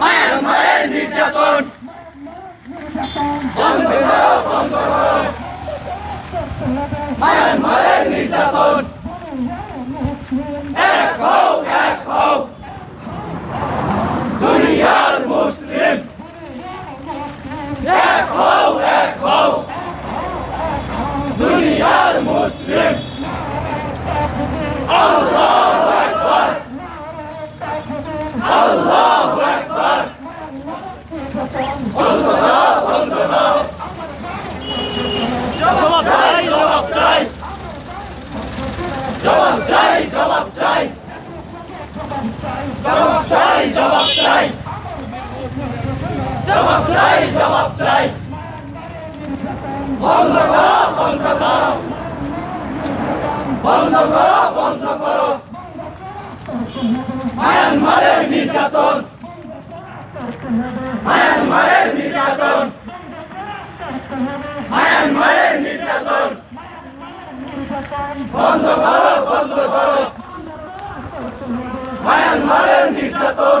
মায়ানমারের নির্যাতন বন্ধ করো বন্ধ করো মায়ানমারের নির্যাতন। চাই, জবাব চাই। জবাব চাই জবাব চাই। বন্ধ করো বন্ধ করো। বন্ধ করো বন্ধ করো। মায়ানমারের নির্যাতন। মায়ানমারের নির্যাতন। মায়ানমারের নির্যাতন। বন্ধ করো বন্ধ করো মায়ানমারের নির্যাতন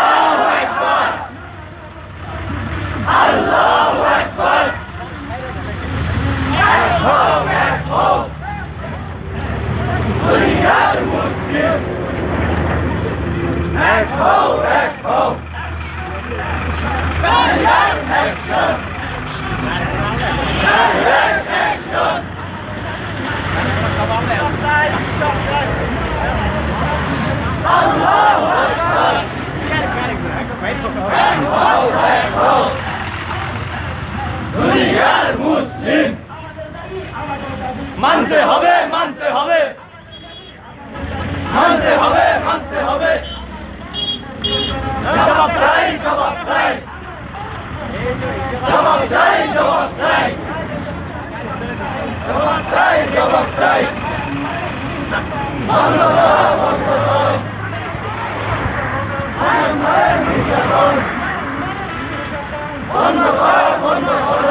মানতে হবে মানতে হবে। মানতে হবে মানতে হবে। জবাব চাই জবাব চাই। জবাব চাই জবাব চাই। জবাব চাই জবাব চাই। করো বন্ধ করো বন্ধ করো।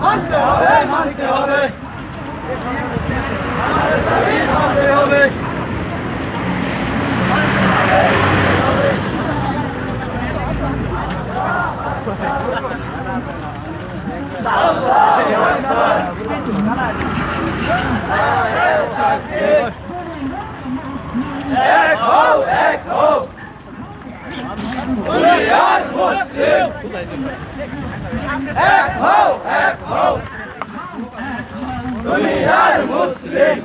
মানতে হবে মানতে হবে মানতে হবে এক হোক এক হোক বুনিয়াদ মুসলিম এক হোক এক হোক বুনিয়াদ মুসলিম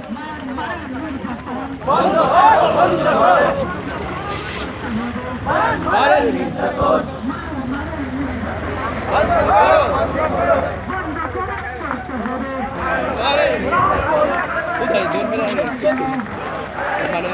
বন্ধ হোক বন্ধ হোক মারেন মিথ্যা কোচ মানে